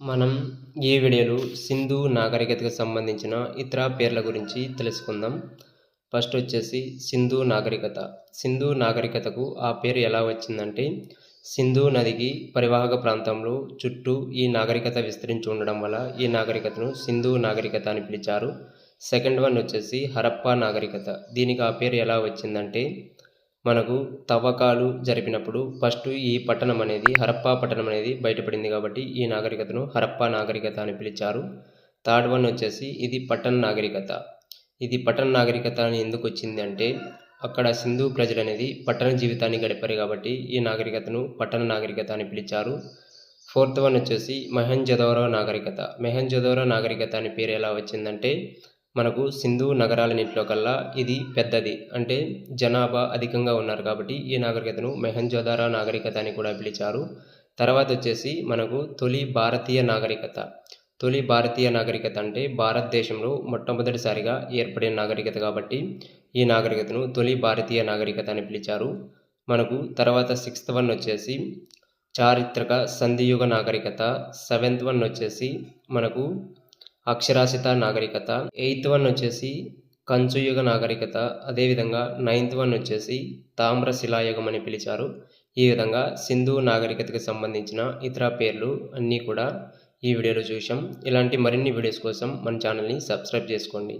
మనం ఈ వీడియోలో సింధు నాగరికతకు సంబంధించిన ఇతర పేర్ల గురించి తెలుసుకుందాం. ఫస్ట్ వచ్చేసి సింధు నాగరికత. సింధు నాగరికతకు ఆ పేరు ఎలా వచ్చిందంటే సింధు నదికి పరివాహక ప్రాంతంలో చుట్టూ ఈ నాగరికత విస్తరించి ఉండడం వల్ల ఈ నాగరికతను సింధు నాగరికత అని పిలిచారు. సెకండ్ వన్ వచ్చేసి హరప్పా నాగరికత. దీనికి ఆ పేరు ఎలా వచ్చిందంటే మనకు తవ్వకాలు జరిపినప్పుడు ఫస్ట్ ఈ పట్టణం అనేది హరప్పా పట్టణం అనేది బయటపడింది కాబట్టి ఈ నాగరికతను హరప్పా నాగరికత అని పిలిచారు. థర్డ్ వన్ వచ్చేసి ఇది పట్టణ నాగరికత. ఇది పట్టణ నాగరికత అని ఎందుకు వచ్చింది అంటే అక్కడ సింధు ప్రజలు అనేది పట్టణ జీవితాన్ని గడిపారు కాబట్టి ఈ నాగరికతను పట్టణ నాగరికత అని పిలిచారు. ఫోర్త్ వన్ వచ్చేసి మెహంజదోరో నాగరికత. మెహంజదోరో నాగరికత అని పేరు ఎలా వచ్చిందంటే మనకు సింధు నగరాలన్నింటిలో కల్లా ఇది పెద్దది. అంటే జనాభా అధికంగా ఉన్నారు కాబట్టి ఈ నాగరికతను మెహంజోదారా నాగరికత అని కూడా పిలిచారు. తర్వాత వచ్చేసి మనకు తొలి భారతీయ నాగరికత. తొలి భారతీయ నాగరికత అంటే భారతదేశంలో మొట్టమొదటిసారిగా ఏర్పడిన నాగరికత కాబట్టి ఈ నాగరికతను తొలి భారతీయ నాగరికత అని పిలిచారు. మనకు తర్వాత సిక్స్త్ వన్ వచ్చేసి చారిత్రక సంధియుగ నాగరికత. సెవెంత్ వన్ వచ్చేసి మనకు అక్షరాస్యత నాగరికత ఎయిత్ వన్ వచ్చేసి కంచుయుగ నాగరికత అదేవిధంగా నైన్త్ వన్ వచ్చేసి తామ్ర శిలాయుగం అని పిలిచారు. ఈ విధంగా సింధు నాగరికతకు సంబంధించిన ఇతర పేర్లు అన్నీ కూడా ఈ వీడియోలో చూసాం ఇలాంటి మరిన్ని వీడియోస్ కోసం మన ఛానల్ని సబ్స్క్రైబ్ చేసుకోండి.